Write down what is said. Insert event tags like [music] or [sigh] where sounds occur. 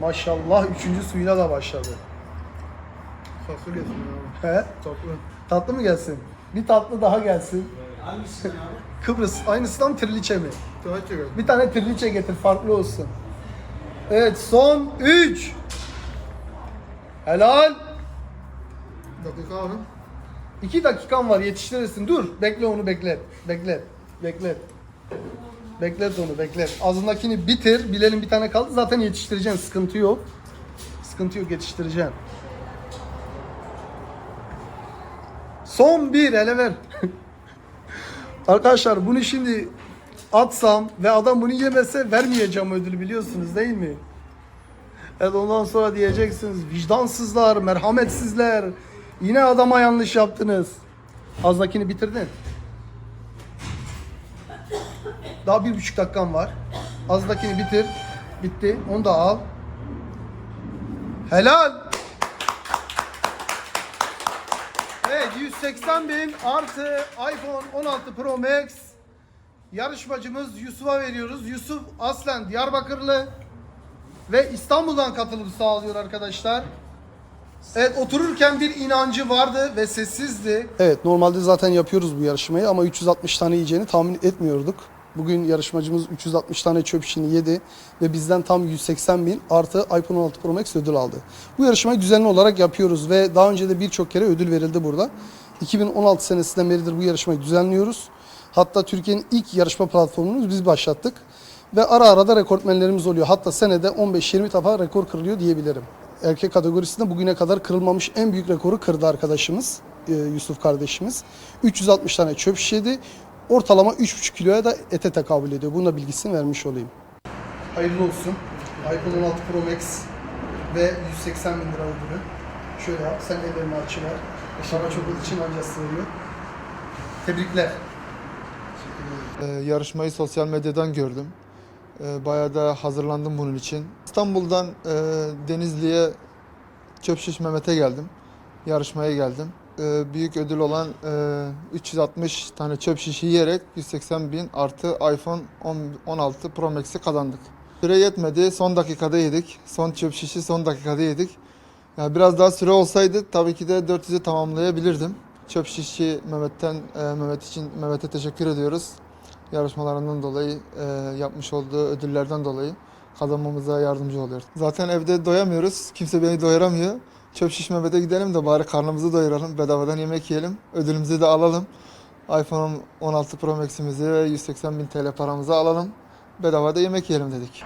Maşallah üçüncü suyuna da başladı. Tatlı gelsin abi. He? Tatlı. Tatlı mı gelsin? Bir tatlı daha gelsin. Hangisi abi? [laughs] Kıbrıs. Aynısından triliçe mi? Çekelim. Bir tane triliçe getir farklı olsun. Evet son 3. Helal. Dakika abi. 2 dakikan var yetiştirirsin. Dur. Bekle onu beklet. Beklet. Beklet. Beklet onu beklet. Ağzındakini bitir. Bilelim bir tane kaldı. Zaten yetiştireceksin. Sıkıntı yok. Sıkıntı yok yetiştireceksin. Son bir ele ver. [laughs] Arkadaşlar bunu şimdi atsam ve adam bunu yemese vermeyeceğim ödülü biliyorsunuz değil mi? Evet ondan sonra diyeceksiniz vicdansızlar, merhametsizler. Yine adama yanlış yaptınız. Azdakini bitirdin. Daha bir buçuk dakikan var. Azdakini bitir. Bitti. Onu da al. Helal. Evet 180 bin artı iPhone 16 Pro Max yarışmacımız Yusuf'a veriyoruz. Yusuf aslen Diyarbakırlı ve İstanbul'dan katılım sağlıyor arkadaşlar. Evet otururken bir inancı vardı ve sessizdi. Evet normalde zaten yapıyoruz bu yarışmayı ama 360 tane yiyeceğini tahmin etmiyorduk. Bugün yarışmacımız 360 tane çöp işini yedi ve bizden tam 180 bin artı iPhone 16 Pro Max ödül aldı. Bu yarışmayı düzenli olarak yapıyoruz ve daha önce de birçok kere ödül verildi burada. 2016 senesinden beridir bu yarışmayı düzenliyoruz. Hatta Türkiye'nin ilk yarışma platformunu biz başlattık. Ve ara ara da rekortmenlerimiz oluyor. Hatta senede 15-20 defa rekor kırılıyor diyebilirim. Erkek kategorisinde bugüne kadar kırılmamış en büyük rekoru kırdı arkadaşımız e, Yusuf kardeşimiz. 360 tane çöp şiş yedi. Ortalama 3,5 kiloya da ete tekabül ediyor. Bunun da bilgisini vermiş olayım. Hayırlı olsun. iPhone 16 Pro Max ve 180 bin lira ödülü. Şöyle yap, sen ellerini açıver. Şaba çok için ancak sığıyor. Tebrikler. Ee, yarışmayı sosyal medyadan gördüm. Ee, bayağı da hazırlandım bunun için. İstanbul'dan e, Denizli'ye Çöp Şiş Mehmet'e geldim. Yarışmaya geldim. Ee, büyük ödül olan e, 360 tane çöp şişi yiyerek 180 bin artı iPhone 10 16 Pro Max'i kazandık. Süre yetmedi. Son dakikada yedik. Son çöp şişi son dakikada yedik. Yani biraz daha süre olsaydı tabii ki de 400'ü tamamlayabilirdim. Çöp şişçi Mehmet'ten e, Mehmet için Mehmet'e teşekkür ediyoruz. Yarışmalarından dolayı, e, yapmış olduğu ödüllerden dolayı kazanmamıza yardımcı oluyor. Zaten evde doyamıyoruz. Kimse beni doyuramıyor. Çöp şiş Mehmet'e gidelim de bari karnımızı doyuralım. Bedavadan yemek yiyelim. Ödülümüzü de alalım. iPhone 16 Pro Max'imizi ve 180 bin TL paramızı alalım. Bedavada yemek yiyelim dedik.